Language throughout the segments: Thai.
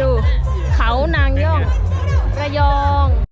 ดู เขานางย่อง ระยอง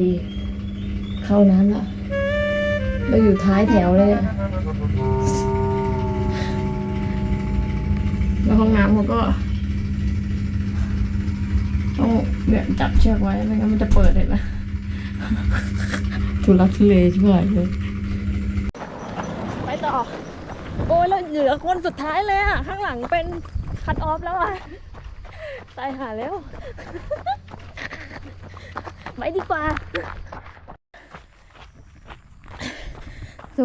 ทีเข้าน้ำละเราอยู่ท้ายแถวเลยเนี่ยแล้วห้องน้ำเขาก็ต้องเนี่ยจับเชือกไว้ไม่งั้นมันจะเปิดเลยนะทุลักทุเลช่วยเลยไปต่อ โอ้ยเราเหลือคนสุดท้ายเลยอะข้างหลังเป็นคัดออฟแล้วอะตายหาแล้ว ไปดีกว่าดู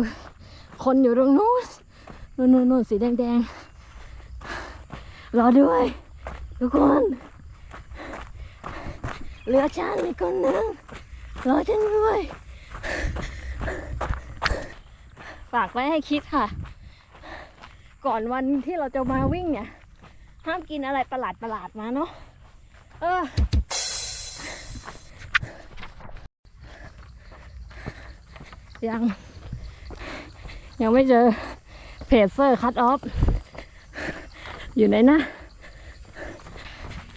คนอยู่ตรงนู้นนู่นนู่นสีแดงแดงๆรอด้วย ทุกคนเหลือฉันอีกคนหนึ่งรอฉันด้วย ฝากไว้ให้คิดค่ะ ก่อนวันที่เราจะมาวิ่งเนี่ย ห้ามกินอะไรประหลาดประหลาดมาเนาะเออ ยัง ยังไม่เจอเพจเซอร์คัตออฟอยู่ไหนนะ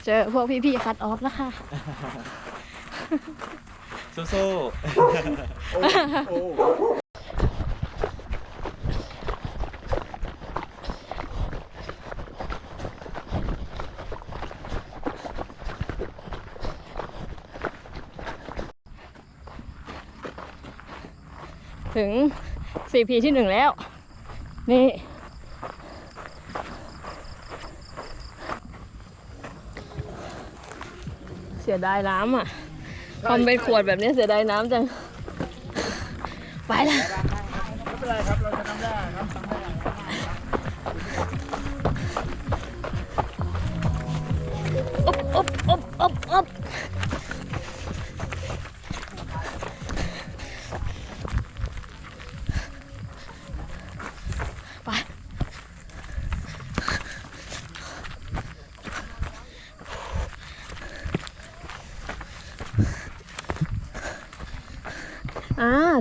เจอพวกพี่ๆคัตออฟแล้วค่ะ สู้ ถึง CP ที่หนึ่งแล้ว นี่ เสียดายน้ำอะทำเป็นขวดแบบนี้เสียดายน้ำจัง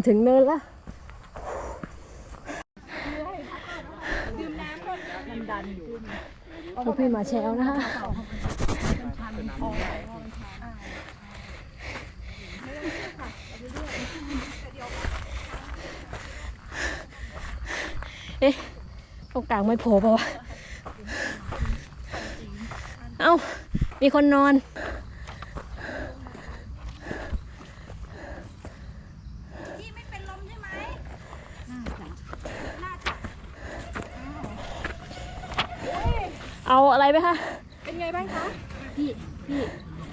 ถึงเนินแล้วพวกพี่มาแชลนะคะเอ๊ะตรงกลางไม่โผล่ปะวะ เอ้า มีคนนอน พี่ไม่เป็นลมใช่ไหม เอาอะไรไหมคะ เป็นไงบ้างคะ พี่ พี่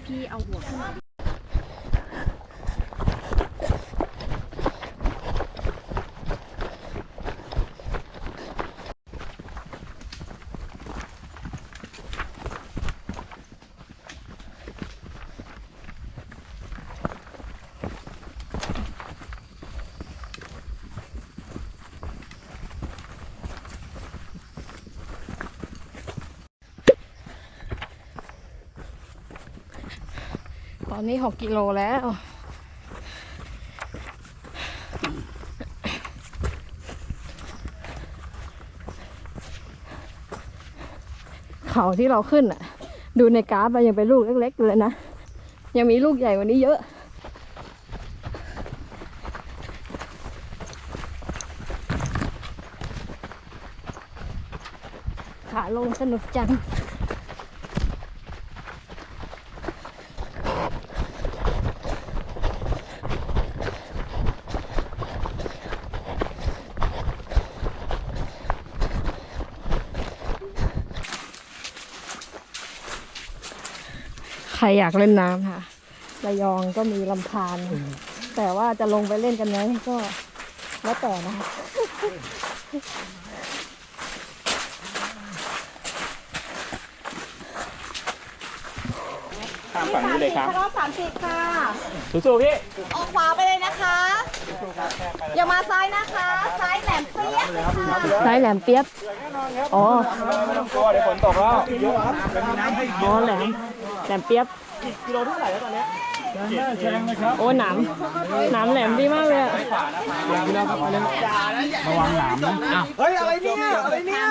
พี่เอาหัวขึ้นมา ต อนนี้หกกิโลแล้ว เขาที่เราขึ้นอะ ดูในกราฟมันยังเป็นลูกเล็กๆอยู่เลยนะ ยังมีลูกใหญ่กว่านี้เยอะขาลงสนุกจัง รอยากเล่นน้ำค่ะ ระยองก็มีลำธารแต่ว่าจะลงไปเล่นกันไหมก็แล้วแต่นะคะข้ามฝั่งนี้เลยครับรอบสามสิบค่ะ สู้ๆพี่ ออกขวาไปเลยนะคะ อย่ามาซ้ายนะคะ ซ้ายแหลมเปรี้ยค่ะซ้ายแหลมเปียบอ๋อไม่ต้องกลัวเดี๋ยวฝนตกแล้วอ๋อแหลม แหลมเปียบแชงนะครับโอ้หนามหนามแหลมดีมากเลยอะระวังหนามนะเฮ้ยอะไรเนี่ยอะไรเนี่ย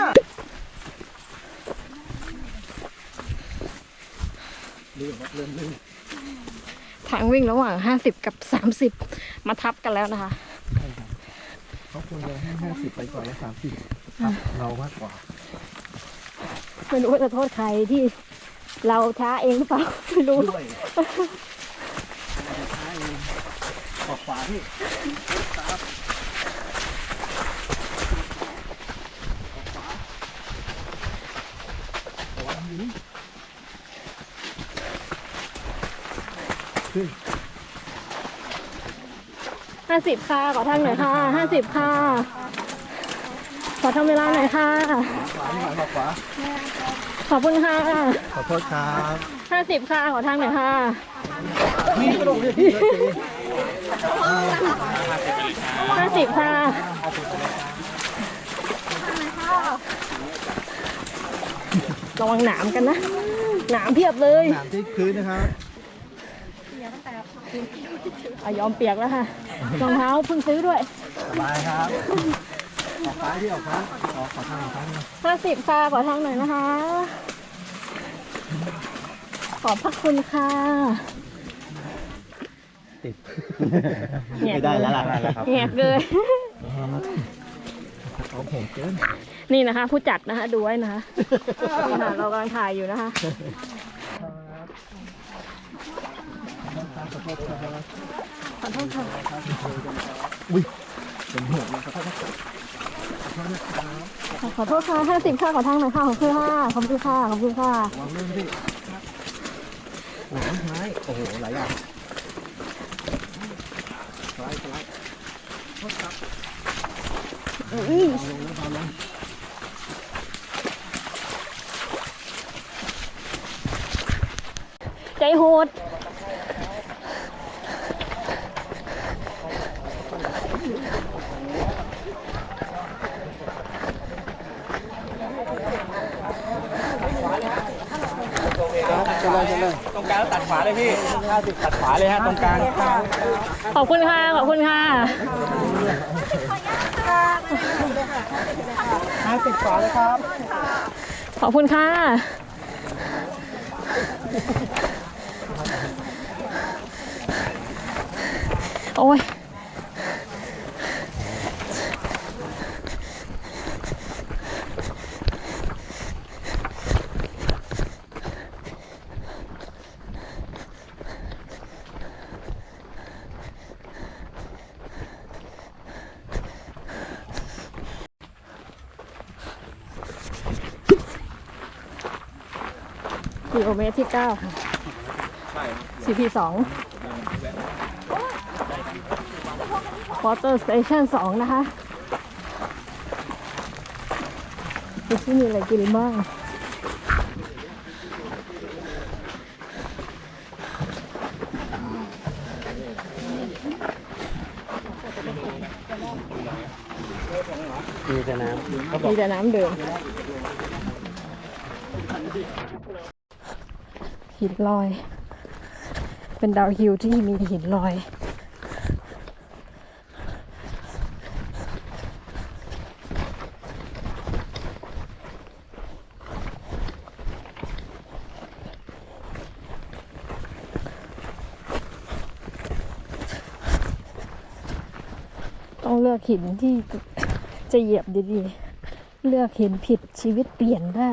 ทางวิ่งระหว่าง 50 กับ 30 มาทับกันแล้วนะคะเขาควรจะให้ห้าสิบไปก่อนแล้วสามสิบเรามากกว่าไม่รู้ว่าจะโทษใครที่ เราช้าเองหรือเปล่าไม่รู้ออกขวาพี่ห้าสิบค่ะขอทางหน่อยค่ะห้าสิบค่ะ ขอทำเวลาหน่อยค่ะ ขวาพี่หมายบอกขวา ขอบคุณค่ะขอโทษครับห้าสิบค่ะ ขอทางหน่อยค่ะห้าสิบค่ะระวังหนามกันนะ หนามเพียบเลยหนามที่พื้นนะครับอะยอมเปียกแล้วค่ะรองเท้าเพิ่งซื้อด้วยสบายครับ ออกซ้ายพี่ออกซ้ายขอขอทางออกซ้ายหน่อยห้าสิบค่ะขอทางหน่อยนะคะ ขอบพระคุณค่ะติดแงกไม่ได้แล้วล่ะแงกเลยเอาผมเกินนี่นะคะ ผู้จัดนะคะ ดูไว้นะคะนี่ค่ะเรากำลังถ่ายอยู่นะคะขอโทษค่ะเป็นห่วงนะครับ ขอโทษค่ะห้าสิบค่ะขอทางหน่อยค่ะขอบคุณค่ะขอบคุณค่ะขอบคุณค่ะวางเรื่องพี่โอ้โหไม้โอ้โหหลายอย่างสไลด์สไลด์อุ้ยใจโหด ตรงกลางตัดขวาเลยพี่ห้าสิบตัดขวาเลยฮะตรงกลางขอบคุณค่ะ ขอบคุณค่ะห้าสิบขวาเลยครับ ขอบคุณค่ะโอ้ย เมตรที่9ค่ะ CP 2 Water Station 2นะคะดูที่มีอะไรกินบ้างมีแต่น้ำมีแต่น้ำเดิม หินลอย เป็นดาวฮิลที่มีหินลอย ต้องเลือกหินที่จะเหยียบดีๆ เลือกห็นผิดชีวิตเปลี่ยนได้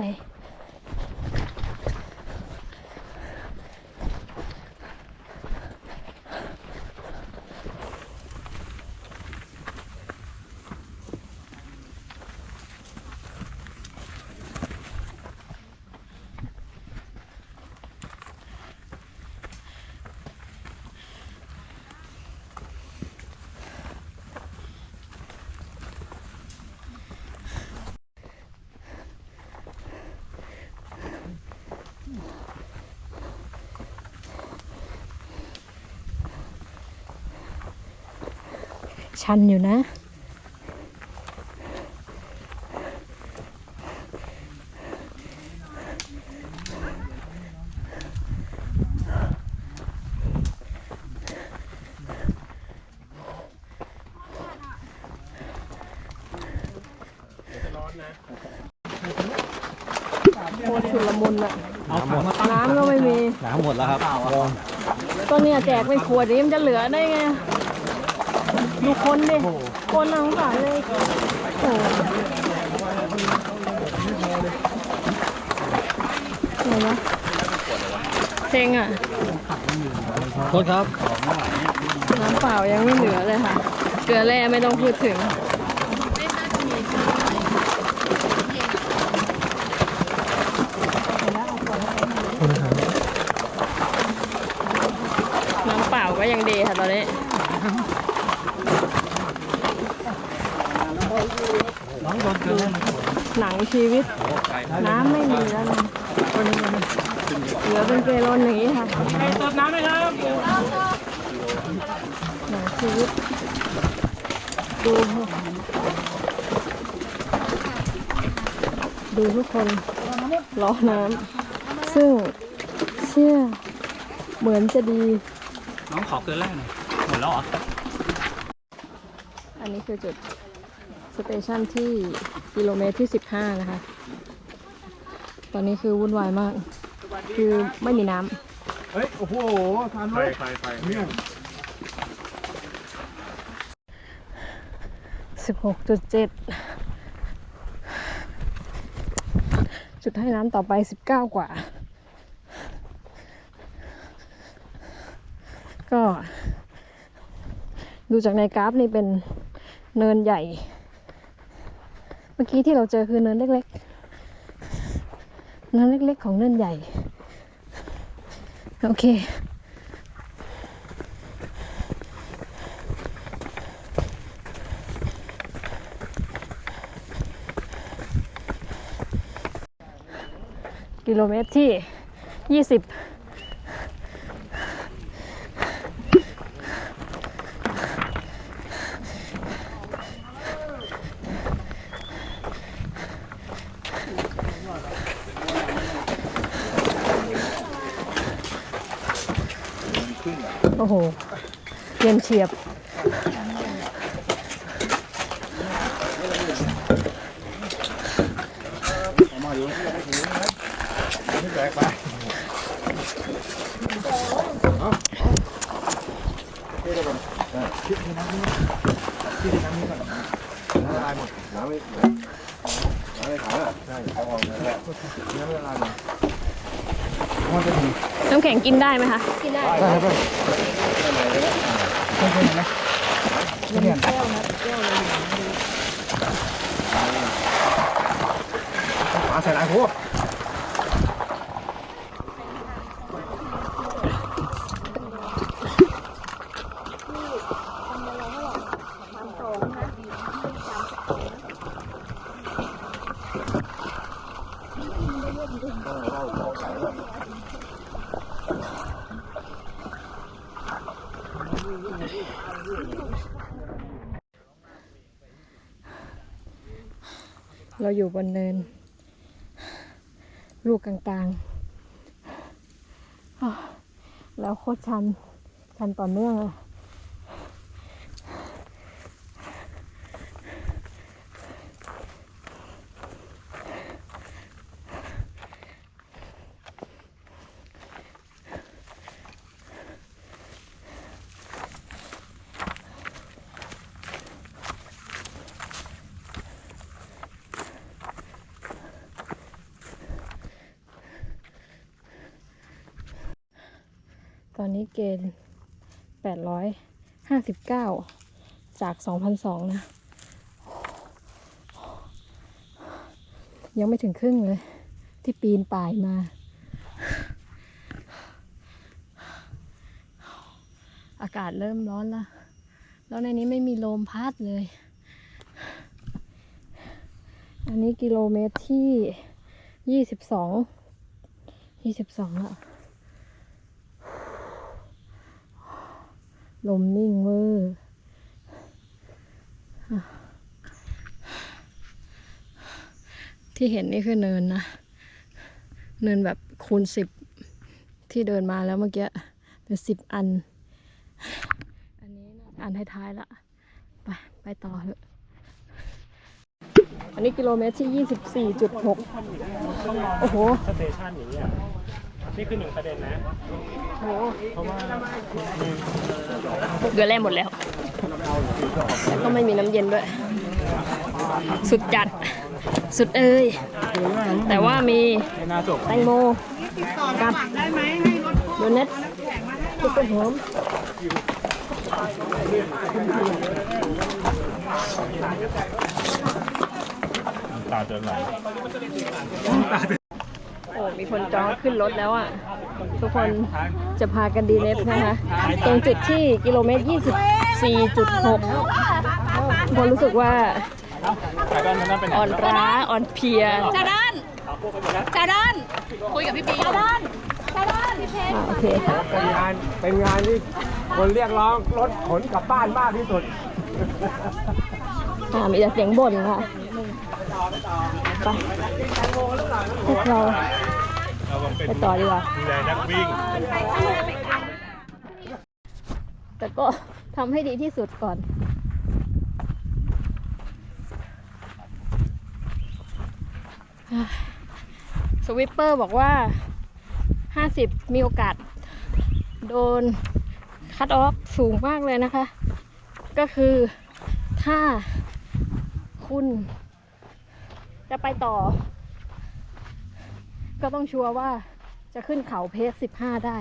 ชันอยู่นะ โคตรชุลมุนอะน้ำก็ไม่มี น้ำหมดแล้วครับ ก็เนี่ยแจกเป็นขวดนี้มันจะเหลือได้ไง ดูคนดิคนน่าสงสารเลยโอ้โหอะไรวะเพลงอะโทษครับน้ำเปล่ายังไม่เหลือเลยค่ะ เกลือแร่ไม่ต้องพูดถึงน้ำเปล่าก็ยังดีค่ะตอนนี้ หนังชีวิต น้ำไม่มีแล้วนะเหลือเป็นเกลอนอย่างนี้ค่ะตดน้ำไหมครับหนังชีวิต ดูดูทุกคนรอน้ำซึ่งเชื่อเหมือนจะดี น้องขอเกลือแร่หน่อยหมดแล้วเหรอ อันนี้คือจุดสเตชันที่ กิโลเมตรที่ 15 นะคะ ตอนนี้คือวุ่นวายมาก คือไม่มีน้เฮ้ย โอ้โหทานรถไฟไฟเนี่ยำ16.7จุดให้น้ำต่อไป19กว่า ก็ ดูจากในกราฟนี่เป็นเนินใหญ่เมื่อกี้ที่เราเจอคือเนินเล็กๆ เนินเล็กๆ ของเนินใหญ่ โอเค กิโลเมตรที่ 20 อ้โห เย็นเฉียบ น้ำแข็งกินได้ไหมคะ กินได้ ปลาใส่ลายโพ เราอยู่บนเนิน ลูกกลางๆ แล้วโคตรชัน ชันต่อเนื่องอะต อนนี้เกณฑ์แปดร้อยห้าสิบเก้าจากสองพันสองนะ ยังไม่ถึงครึ่งเลย ที่ปีนป่ายมาอากาศเริ่มร้อนละแล้วในนี้ไม่มีลมพัดเลย อันนี้กิโลเมตรที่ยี่สิบสองยี่สิบสองอะ ลมนิ่งเวอร์ที่เห็นนี่คือเนินนะ เนินแบบคูณสิบที่เดินมาแล้วเมื่อกี้เป็นสิบอัน อันนี้นะอันท้ายๆละไปไปต่อเถอะอันนี้กิโลเมตรที่ 24.6 โอ้โหสเตชันอย่างเงี้ย นี่คือหนึ่งประเด็นนะโอ้โหเพราะว่าเกลือแร่หมดแล้ว แล้วก็ไม่มีน้ำเย็นด้วย สุดจัด สุดเอ้ย แต่ว่ามีไม่น่าจบแตงโมกับโดนัทซุปเปอร์หอมตาเดินไหล โอ้มีคนจองขึ้นรถแล้วอะ ทุกคนจะพากันดีเนฟนะคะ ตรงจุดที่กิโลเมตร 24.6ทุกคนรู้สึกว่าใครด้านนั้นเป็นอ่อนล้าอ่อนเพลียจาดานจาดานคุยกับพี่ปีจาดานจาดานพี่เพชรอ่าโอเคเป็นงานเป็นงานที่คนเรียกร้องรถขนกลับบ้านมากที่สุดอ่ามีแต่เสียงบ่นค่ะไป พวกเราไปต่อดีกว่าดูแลนักวิ่ง แต่ก็ทำให้ดีที่สุดก่อน สวิปเปอร์บอกว่า 50 มีโอกาส โดนคัดออฟสูงมากเลยนะคะ ก็คือถ้าคุณจะไปต่อ ก็ต้องชัวร์ว่าจะขึ้นเขาเพส15ได้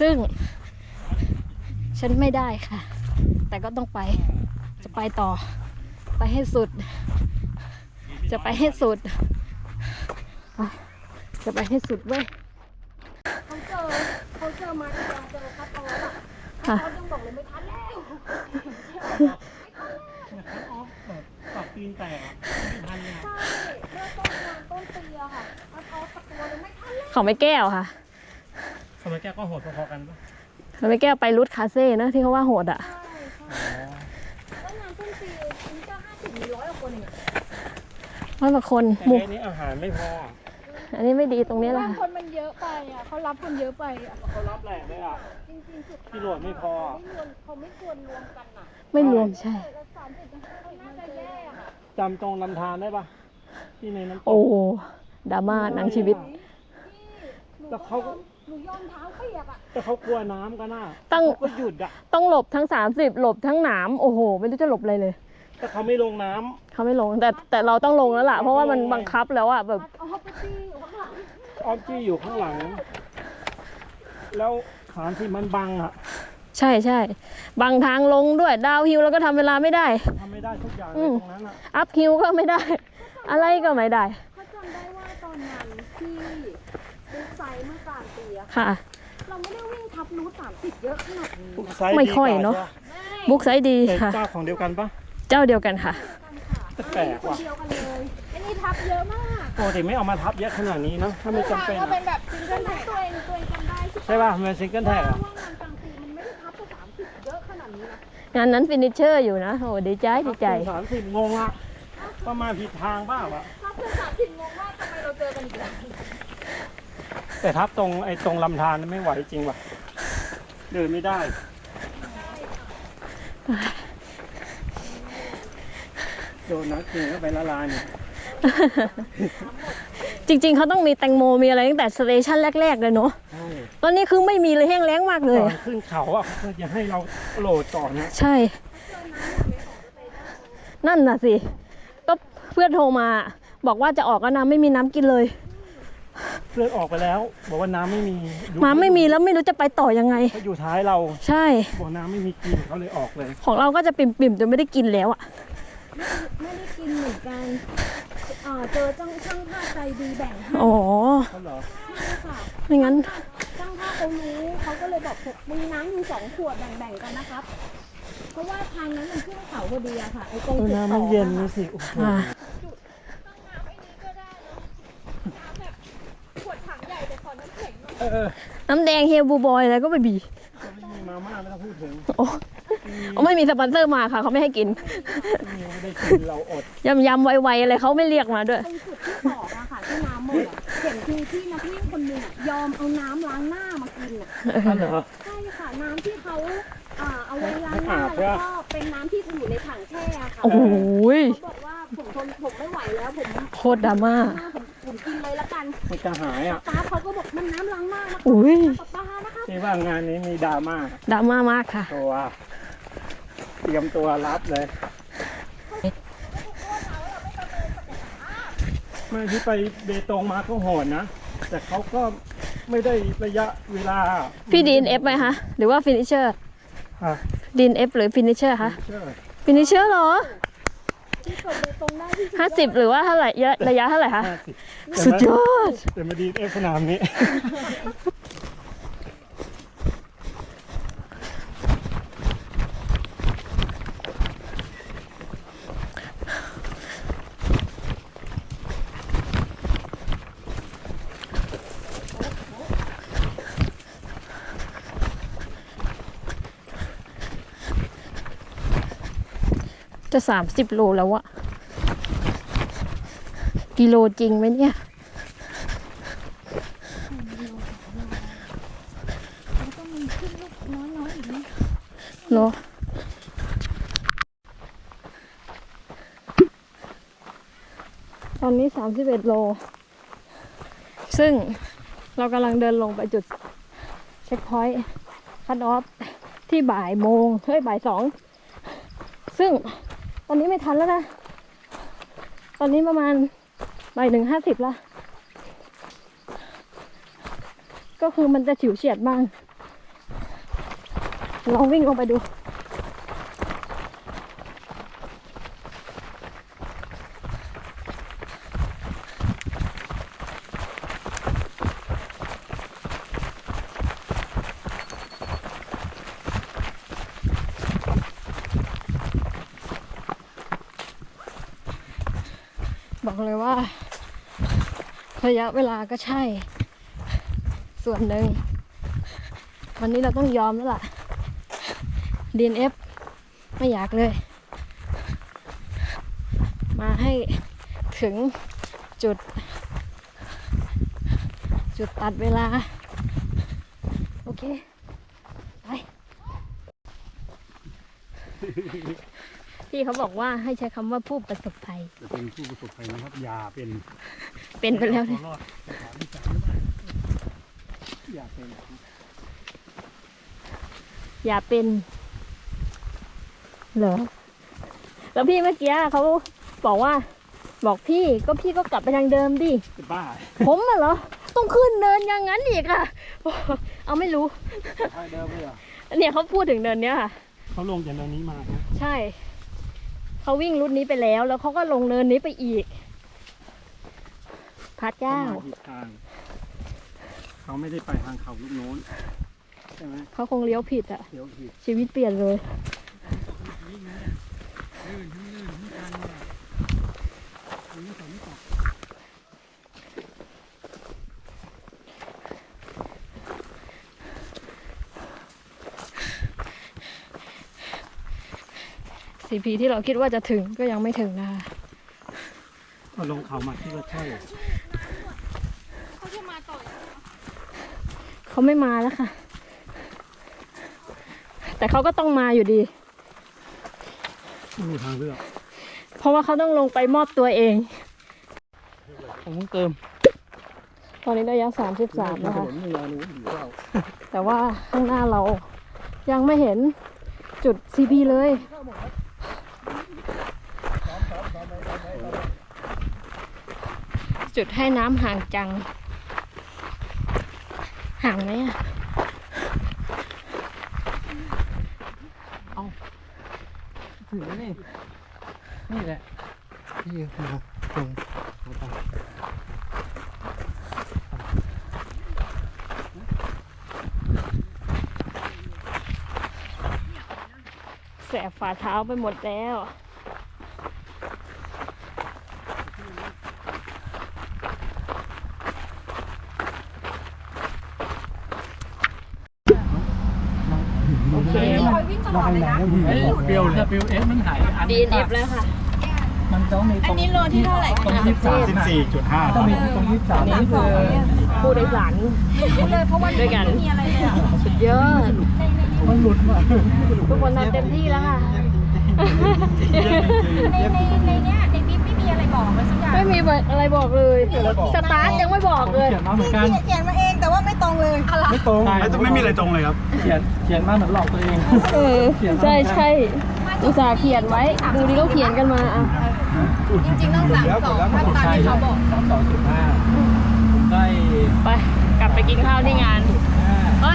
ซึ่ง ฉันไม่ได้ค่ะ แต่ก็ต้องไป จะไปต่อ ไปให้สุด จะไปให้สุดไปจะไปให้สุดเว้ยเขาเจอเขาเจอมาเจอเจอคัดเอาอะค่ะเขายังบอกเลยไม่ทันแล้วปักตีนแตกอะไม่ทันเลยใช่เมื่อต้นงานต้นปีอะค่ะคัดเอาตะกัวเลย ไม่ทันแล้วเขาไม่แก้วค่ะ สมัยแกก็โหดพอๆกันปะเขาไม่แก้วไปรุดคาเซ่นะที่เขาว่าโหดอะใช่ใช่แล้วงานต้นปีนี่ก็ห้าสิบมีร้อยกว่าคนเองอะร้อยกว่าคนแต่หมู่เนี้นี้อาหารไม่พออันนี้ไม่ดีตรงนี้แหละว่าค่ะ คนมันเยอะไปอะเขารับคนเยอะไปอะเขารับแหลกเลยอะ จริงๆสุดท้ายที่โหลดไม่พอ ไม่รวมเขาไม่ควรรวมกันอะไม่รวมใช่ แต่สามสิบถึงห้าสิบน่าจะแย่อะจำตรงลำธารได้ปะที่ในน้ำตโอ้กโหดราม่าหนังชีวิตพี่หนู แล้วก็เขายอมหนูยอมเท้าเปียกอะแต่เขากลัวน้ำกันน่ะตั้งเขาก็หยุดอะ ต้องหลบทั้ง 30 หลบทั้งหนามโอ้โห ไม่รู้จะหลบอะไรเลยแต่เขาไม่ลงน้ำเขาไม่ลงแต่แต่เราต้องลงแล้วล่ะ เพราะว่ามันบังคับแล้วอะแบบ เอาไปตีอยู่ข้างหลังออมจี้อยู่ข้างหลัง แล้วฐานที่มันบังอะใช่ใช่บางทางลงด้วยดาวฮิลแล้วก็ทำเวลาไม่ได้ ทำไม่ได้ทุกอย่างเลอืยม ตรงนั้นอะอัพฮิลก็ไม่ได้ อะไรก็ไม่ได้เขาจำได้ว่าตอนนั้นที่ บุ๊กไซด์เมื่อกลางปีอะค่ะ เราไม่ได้วิ่งทับรูทสามสิบเยอะขนาดนี้ทุกไซส์ไม่ค่อยดีกว่เนอะใช่ปบุ๊กไซด์ดีแต่ค่ะ เจ้าของเดียวกันปะเจ้าเดียวกันค่ะ แปลกคนว่ะเดียวกันเลยอันนี้ทับเยอะมากปกติไม่เอามาทับเยอะขนาดนี้นะถ้าไม่จำเป็นก็อะเป็นแบบซิงเกิลแท็กตัวเองตัวเองจำได้ใช่ใช่ป่ะมันเป็นซิงเกิลแท็กว่าอะว่างานกลางปีมันไม่ได้ทับไปสามสิบเยอะขนาดนี้นะงานนั้นฟินิชเชอร์อยู่นะ โอ้ดีใจดีใจ สามสิบงงอะประมาณผิดทางบ้างอะทับไปสามสิบงงว่าทำไมเราเจอกันอีกแล้ว แต่ทับตรงไอ้ตรงลำธารนี่ไม่ไหวจริงว่ะ เดินไม่ได้ โดนนัดกินเข้าไปละลายเนี่ยจริง ๆ เขาต้องมีแตงโมมีอะไรตั้งแต่สเตชันแรก ๆ เลยเนาะใช่ตอนนี้คือไม่มีเลยแห้งแล้งมากเลย ก่อนขึ้นเขาอะเพื่อจะให้เราโหลดก่อนนะใช่ นั่นน่ะสิ ก็เพื่อนโทรมา บอกว่าจะออกแล้วน้ำไม่มีน้ำกินเลย เพื่อนออกไปแล้ว บอกว่าน้ำไม่มีดูน้ำไม่มีแล้วไม่รู้จะไปต่อยังไง เขาอยู่ท้ายเราใช่ บอกน้ำไม่มีกินเขาเลยออกเลย ของเราก็จะปิ่มๆจนไม่ได้กินแล้วอะไม่ได้กินเหมือนกันเอ่อเจอจ้างช่างภาพใจดีแบ่งให้อ๋อเขาเหรอค่ะ ไม่งั้น ช่างภาพเขารู้เขาก็เลยบอกมีน้ำอยู่สองขวดแบ่งๆกันนะครับ เพราะว่าทางนั้นมันขึ้นเขาพอดีอะค่ะไอ้ตรงจุดน้ำต่มัอนเย็นอะนี่ค่ะสิโอ้โหอ่า ขวดถังใหญ่แต่ขอน้ำแข็งหน่อย เออเออน้ำแดงเฮลบูบอยอะไรก็ไปบีไม่มีมาม่าไม่ต้องพูดถึงโอ้ไม่มีสปอนเซอร์มาค่ะเขาไม่ให้กิน ไม่ได้กินเราอดยำยำไวๆอะไรเขาไม่เรียกมาด้วย ตรงจุดที่สองอะค่ะที่น้ำหมดอะเห็นคือที่นักวิ่งคนหนึงอะยอมเอาน้ำล้างหน้ามากินอะนั่นเหรอ ใช่ค่ะน้ำที่เขาอ่าเอาไว้ล้างหน้าแล้วก็เป็นน้ำที่อยู่ในถังแช่อะค่ะโอ้โหยเขาบอกว่าผมทนผมไม่ไหวแล้วผมโคตรดราม่าหน้าผม ผมกินเลยละกันมันจะหายอะป้าเขาก็บอกมันน้ำล้างหน้านะคะอุ้ยป้าป้านะคะที่ว่างานนี้มีดราม่าดราม่ามากค่ะ ตัว เตรียมตัวรับเลย ไม่ที่ไปเบตงมาก็โหดนะ แต่เขาก็ไม่ได้ระยะเวลา พี่ดีนเอฟไหมคะหรือว่าฟินิชเชอร์อะดีนเอฟหรือฟินิชเชอร์คะเชื่อฟินิชเชอร์เหรอ ที่เกิดเบตงได้ที่ห้าสิบหรือว่าเท่าไหร่ระยะระยะเท่าไหร่คะห้าสิบสุดยอด แต่มาดีเอฟสนามนี้ จะสามสิบโลแล้วอะกิโลจริงไหมเนี่ยแล้วก็มีขึ้นลูกน้อยๆอีกนะเหรอตอนนี้สามสิบเอ็ดโล ซึ่งเรากำลังเดินลงไปจุดเช็คพอยต์คัดออฟที่บ่ายโมงเฮ้ยบ่ายสอง ซึ่ง ตอนนี้ไม่ทันแล้วนะ ตอนนี้ประมาณบ่ายหนึ่งห้าสิบละก็คือมันจะฉิวเฉียดบ้างลองวิ่งลงไปดู บอกเลยว่า ระยะเวลาก็ใช่ ส่วนหนึ่ง วันนี้เราต้องยอมแล้วล่ะ DNF ไม่อยากเลย มาให้ถึงจุด จุดตัดเวลา โอเค ไป พี่เขาบอกว่าให้ใช้คำว่าผู้ประสบภัย จะเป็นผู้ประสบภัยนะครับ อย่าเป็น เป็นไปแล้วเนี่ยรอดถามวิจารณ์ไม่ได้อย่าเป็น อย่าเป็น เหรอ แล้วพี่เมื่อกี้เขาบอกว่า บอกพี่ก็พี่ก็กลับไปทางเดิมดิจะบ้า ผมอะเหรอ ต้องขึ้นเนินอย่างนั้นอีกอะเอาไม่รู้ ทางเดิมเลยเหรอเนี่ยเขาพูดถึงเนินเนี้ยค่ะ เขาลงจากเนินนี้มานะใช่ เขาวิ่งรุดนี้ไปแล้ว แล้วเขาก็ลงเนินนี้ไปอีก พัดเขาเจ้ามาผิดทาง เขาไม่ได้ไปทางเขาลูกโน้นใช่ไหมเขาคงเลี้ยวผิดอะเดี๋ยวผิดชีวิตเปลี่ยนเลยสีพีที่เราคิดว่าจะถึงก็ยังไม่ถึงนะคะ ก็ลงเขามาที่ว่าใช่ เขาไม่มาแล้วค่ะ แต่เขาก็ต้องมาอยู่ดีไม่มีทางเลือกเพราะว่าเขาต้องลงไปมอบตัวเอง ผมเพิ่งเติมตอนนี้ระยะสามสิบสามนะคะถนนไม่ยารู้อยู่เปล่าแต่ว่าข้างหน้าเรายังไม่เห็นจุด CP เลย จุดให้น้ำห่างจัง ห่างไหมอะถึงแล้วนี่ นี่แหละที่มาตรงมาตรงแสบฝ่าเท้าไปหมดแล้ว เคคอยวิ่งตลอดเลยนะเฮ้ยเปรี้ยวเลย WF มันหายอัน DNF แล้วค่ะ มันต้องมีอันนี้โลที่เท่าไหร่ตรงคะยี่สิบสามสิบสี่จุดห้าต้องมีตรงยี่สิบสามนี่คือผู้โดยสารเลยเพราะว่าด้วยกันไม่มีอะไรเลยอะสุดยอดมันหลุดมาทุกคนทำเต็มที่แล้วค่ะในในในเนี้ยในบิ๊บไม่มีอะไรบอกเลยสักอย่างไม่มีอะไรบอกเลยสตาร์ทยังไม่บอกเลยเขียนมาเหมือนกันเขียนมาเอง แต่ว่าไม่ตรงเลยไม่ตรงไม่ไม่มีอะไรตรงเลยครับ เขียนเขียนมาเหมือนหลอกตัวเองเออใช่ใช่อุตส่าห์เขียนไว้ ดูดิเราเขียนกันมาอะจริงๆต้องสางสองถ้าตามที่เขาบอกสองสองสิบห้าได้ไปกลับไปกินข้าวที่งานไป